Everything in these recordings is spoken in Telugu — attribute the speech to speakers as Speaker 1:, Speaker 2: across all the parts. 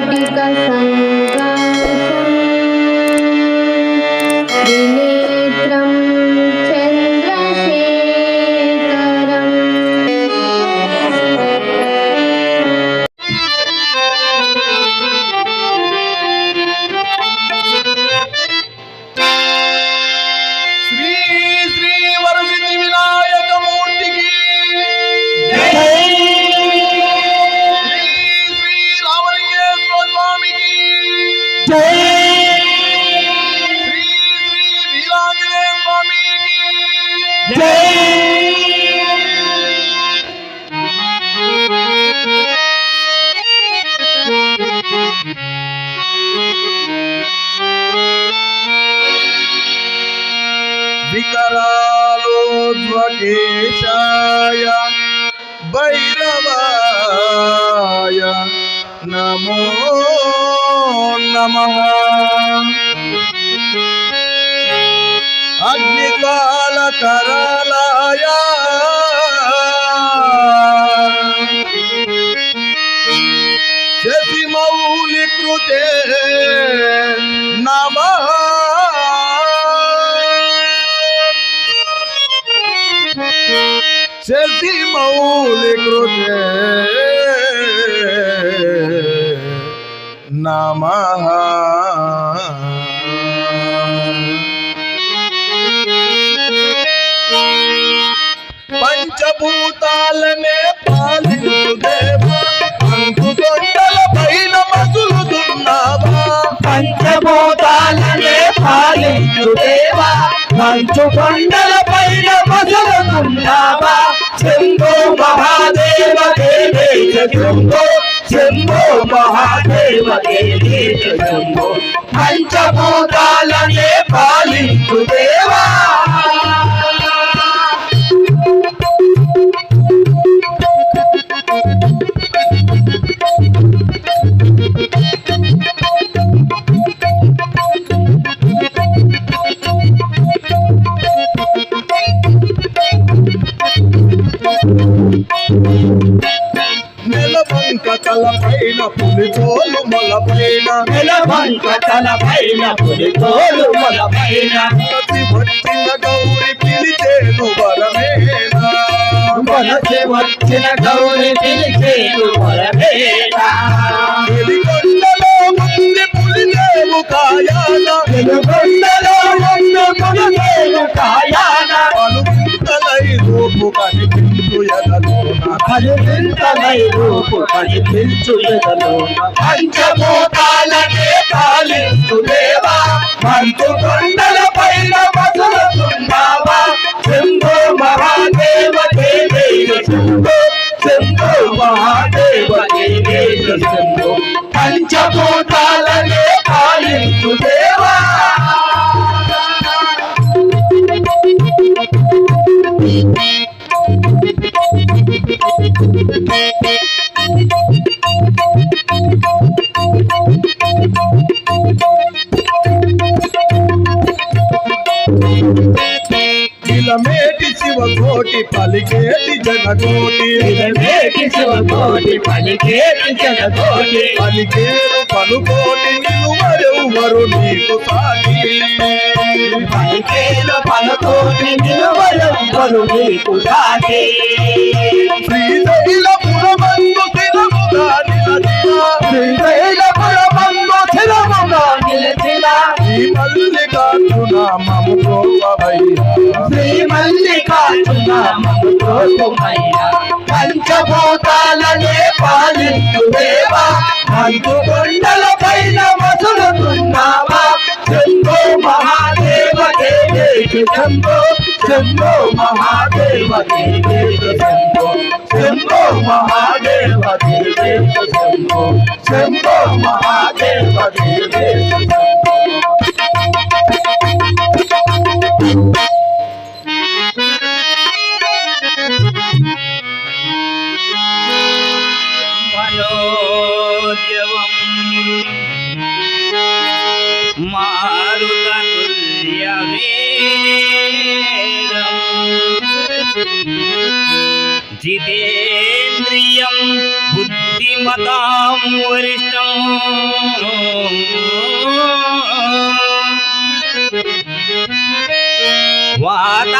Speaker 1: वाटिका శశిమౌలి కృతే నమ. పంచభూతాలనే పాలించు దేవా అంకు కొండల పైన మసులుతున్నావా?
Speaker 2: పంచభూతాలనే పాలించు దేవా మంచు కొండల పైన మసలుతున్నావా శంభో మహాదేవ దేవేశ శంభో శంభో మహాదేవ దేవేశ శంభో పంచభూతాలనే పాలించు దేవా.
Speaker 1: పైన పులితోలు మొల పైన
Speaker 2: నెలవంక తల పైన పులి తోలు మొల పైన
Speaker 1: ప్రతి వచ్చిన గౌరి పిలిచేను వరమేనా.
Speaker 2: మనసి వచ్చిన గౌరి పిలిచేను వరమేనా.
Speaker 1: వెలిగొండలో ఉంది పులిదేవు కాయాన.
Speaker 2: వెలుగొండలో ఉన్న పులిదేవు కాయాన.
Speaker 1: పలుకుంటలై రూపు కనిపించు ఎదలోన
Speaker 2: పరిమితమై రూపు కనిపించు ఎదలోన పంచభూతాలనే పాలించు దేవా మంచు కొండల పైన మసలుతున్నావా సింధు మహాదేవ దేవేయ సింధు సింధు మహాదేవ దేవేయ సింధు పంచభూతాలనే పాలించు దేవా.
Speaker 1: పలికేటి జనకోటి
Speaker 2: ఇలమేటి శివకోటి పలికేటి జగకోటి
Speaker 1: పలికేరు పలుకోటి నిలువరెవ్వరు నీకు సాటి.
Speaker 2: పలికేల పలకోటి నిలువలెవ్వరు నీకు సాటి.
Speaker 1: శ్రీశైలపురమందు స్థిరముగా నిలచిన
Speaker 2: శ్రీశైలపురమందు స్థిరముగా నిలిచిన
Speaker 1: ఈ మల్లికార్జున మము ప్రోవయ్యా
Speaker 2: శ్రీ మల్లికార్జునామము కోసమైన పంచభూతాలనే పాలించు దేవా. మంచు కొండల పైన మసులుతున్నావా శంభో మహాదేవ శంభో. శంభో మహాదేవ శంభో. శంభో మహాదేవ శంభో. శంభో మహాదేవ శంభో.
Speaker 3: మతాం వరిష్టం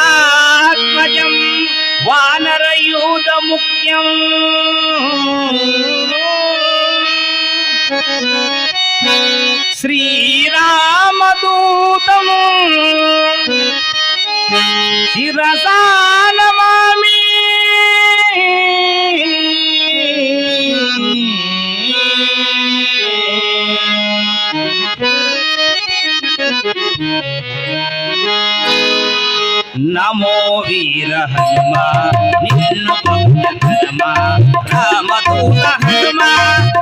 Speaker 3: వాతాత్మజం వానరయూత ముఖ్యం శ్రీరామదూతము శిరసా నమో వీర హనుమ నిన్ను భక్తమ రామదూత హనుమ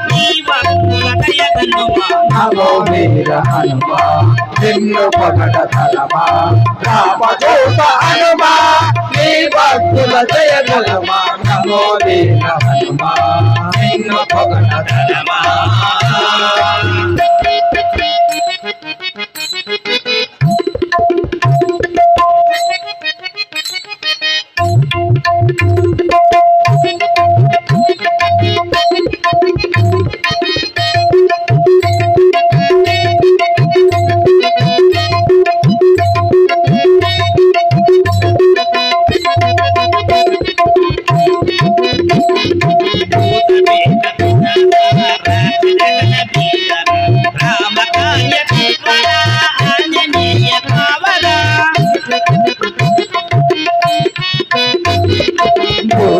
Speaker 3: నీ భక్తుల దయగనుమ
Speaker 2: నమో వీర హనుమ నిన్ను పగడ తలమా రామదూత హనుమ నీ భక్తుల జయ గలమ నమో వీర హనుమ నిన్ను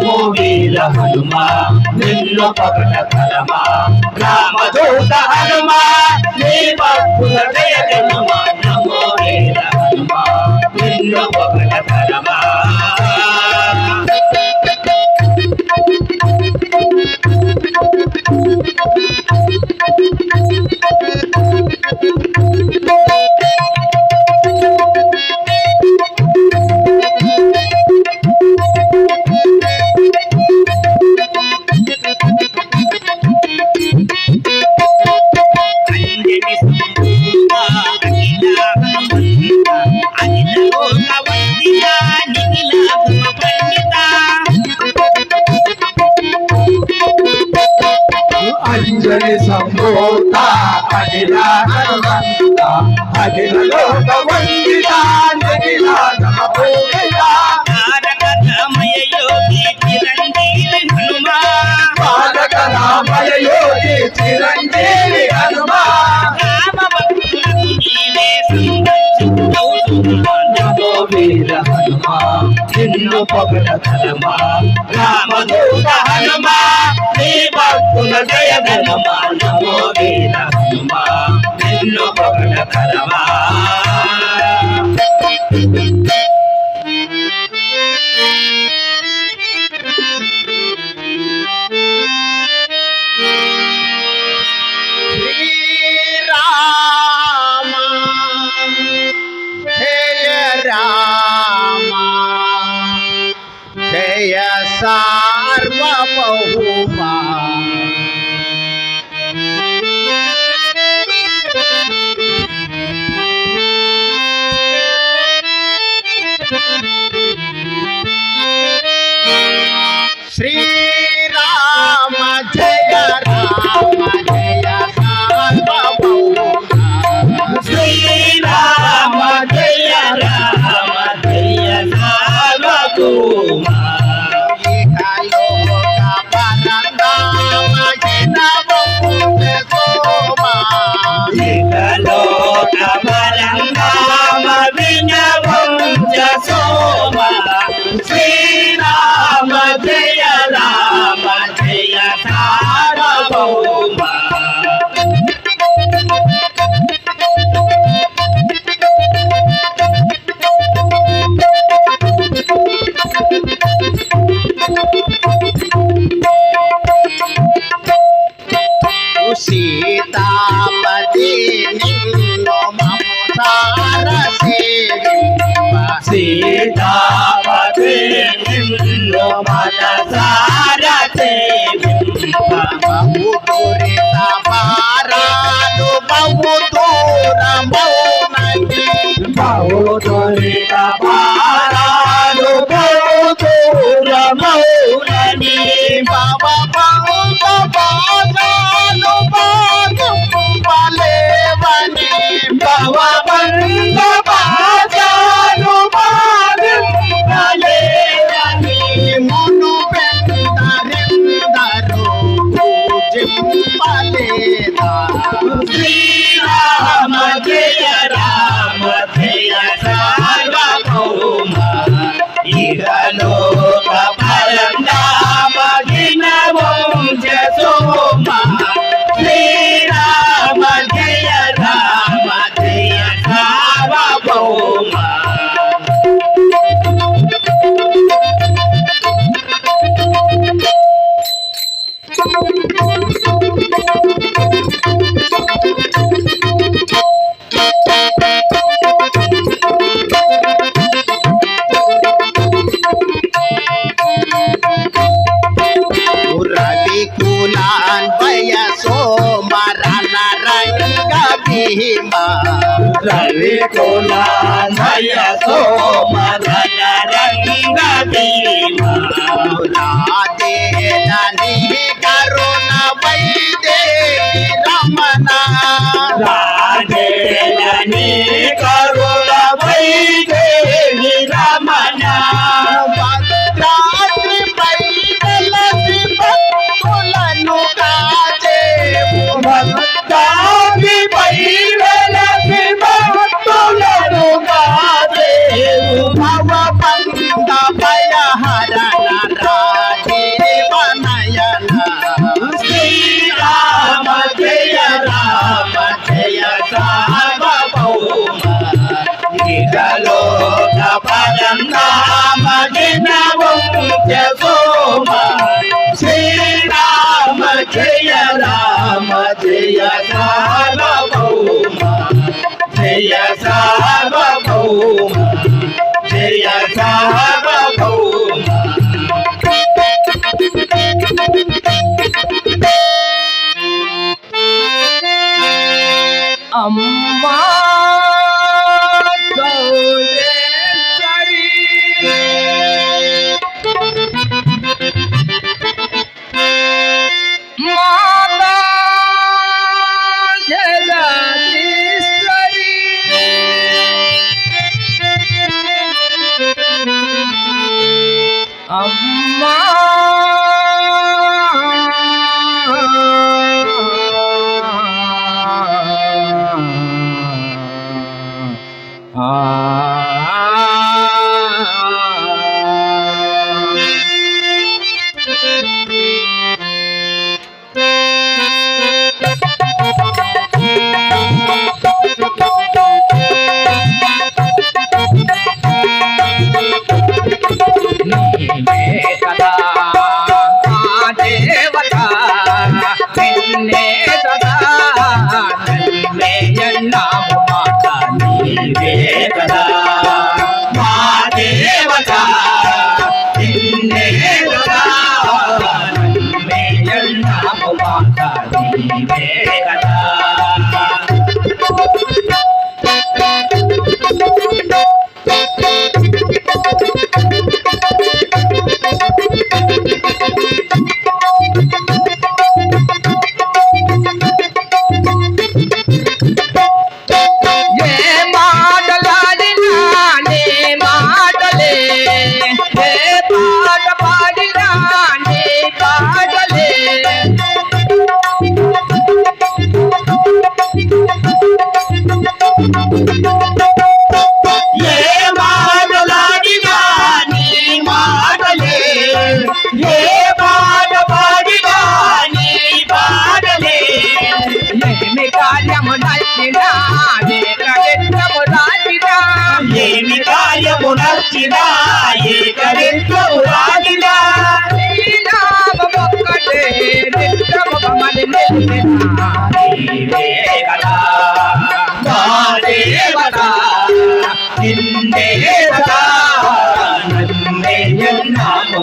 Speaker 2: వీర హనుమ నిన్ను పగడ కలమ రామదూత హనుమ నీ భక్తుల జయ జనుమ నమో వీర హనుమ నిన్ను పగట ఫలమా నిన్ను పొగడ ధనమ? రామదూత హనుమ నీ భక్తుల జయ గణమ నమో వీర హనుమ నిన్ను పొగడ
Speaker 3: సీతాపతి నిన్ను మనసారతే బహు పూరిత మారాను బహు దూరమౌ
Speaker 4: బహు దూరిత
Speaker 2: మారాను బహు దూరమౌ
Speaker 4: బాబా బహు బాగాను బాగు వలేవని బాబా బంద బా రంగ
Speaker 2: రవి కులాయ సోమరణ రంగ భీమా
Speaker 4: కరుణ వైదే రమణ
Speaker 2: రాజేలని కరుణ ఇహలోక పరంధామ శ్రీరామ జయ రామ జయ సార్వభౌమ. జయ సార్వభౌమ. జయ సార్వభౌమ. అమ్మా కార్యము నచ్చినా నీ కవిత్వము రాజినా ఏమి కార్యము నచ్చినా ఏ కవిత్వము రాజినా శ్రీరామొక్కటే నిత్యము నిలిపినా నీవే కదా మా దేవత నిన్నే కదా నన్నే ఎన్నాము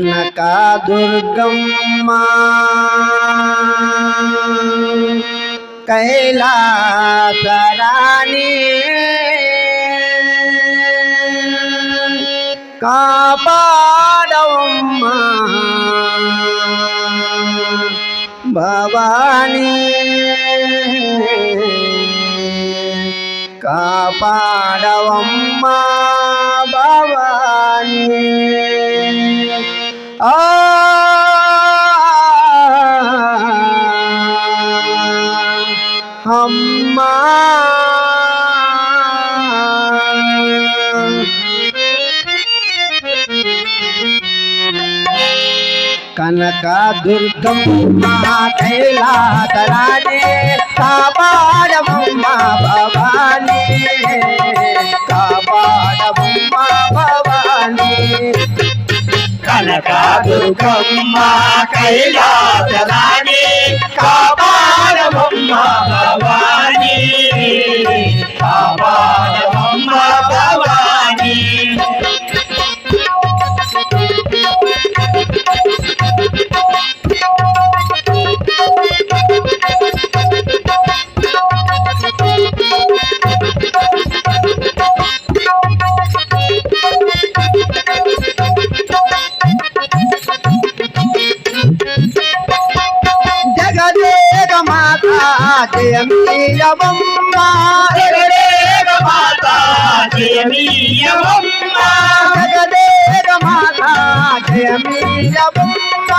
Speaker 5: కనక దుర్గమ్మ కైలాసరాణి కాపాడవమ్మ భవానీ కాపాడవమ్మ భవానీ ఆ అమ్మా! కనక దుర్గం కైలాసరాణి కాపాడమమ్మ భవానీ. కాపాడమమ్మ భవానీ.
Speaker 2: కనకదుర్గమ్మ కైలాసరాణి కాపాడమమ్మ భవాని కాపాడమమ్మ భవాని.
Speaker 5: జయమీయవమ్మ
Speaker 2: జగదేక మాత జయమీయవమ్మ
Speaker 5: జగదేక మాత జయమీయవమ్మ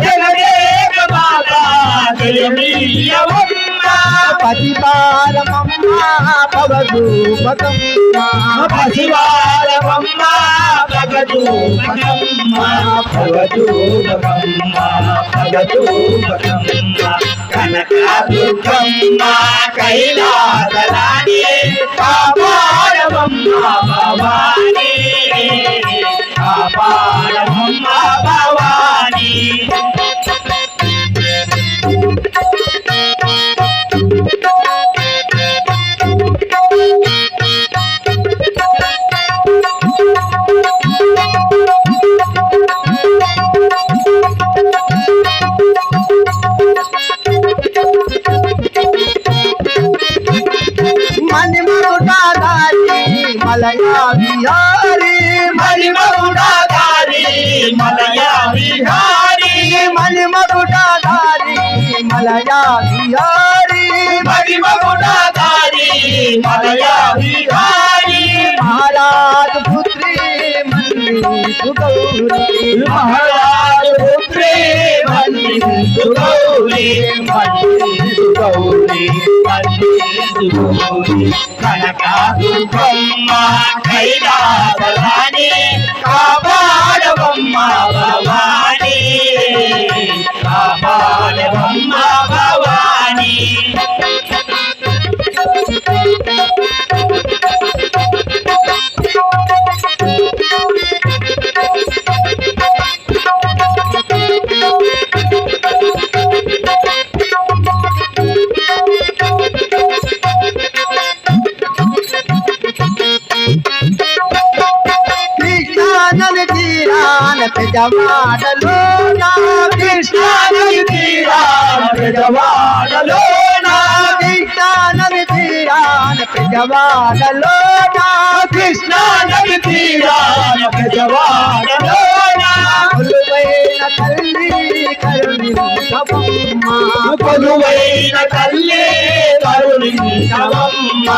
Speaker 2: జగదేక మాత జయమీయవమ్మ
Speaker 5: పతిపారమమ్మ పవదూపకమ్మ
Speaker 2: పసివారమమ్మ భగదూపకమ్మ భగదూపకమ్మ భగదూపకమ్మ కనక కైలాసరాణి కాపాడమమ్మ భవాని కాపాడమమ్మ భవాని.
Speaker 5: మణిమరుడాదారి మలయా విహారీ
Speaker 2: మణిమరుడాధారి మలయా విహారి
Speaker 5: మణిమరుడాదారి మలయా విహారీ
Speaker 2: మణిమరుడాధారి మలయా విహారి
Speaker 5: మహారాజ్ పుత్రి మందిరు గౌరీ
Speaker 2: మహారాజు పుత్రి మన్నిందు గౌరి మన్నిందు గౌరి మన్నిందు గౌరి కనక దుర్గమ్మ కైలాసరాణి కాపాడవమ్మ భవాని. కాపాడవమ్మ భవాని.
Speaker 5: తీరాన పెజవాడలో నా
Speaker 2: కృష్ణానది తీరాన పెదవాడలోన
Speaker 5: కృష్ణానది తీరాన పెజవాడలో నా
Speaker 2: కృష్ణానది తీరాన పెదవాడలోన
Speaker 5: కొలువైన తల్లి కరుణించవమ్మ.
Speaker 2: కొలువైన తల్లి కరుణించవమ్మ.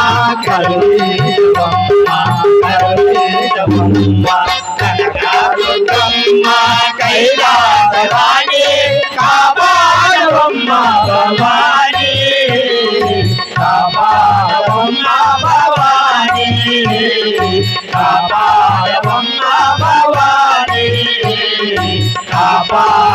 Speaker 2: కరుణించవమ్మ కరుణించవమ్మ. కైలాసవాణి కాపాడవమ్మ భవాని కాపాడవమ్మ భవాని కాపాడవమ్మ భవాని కాపాడవమ్మ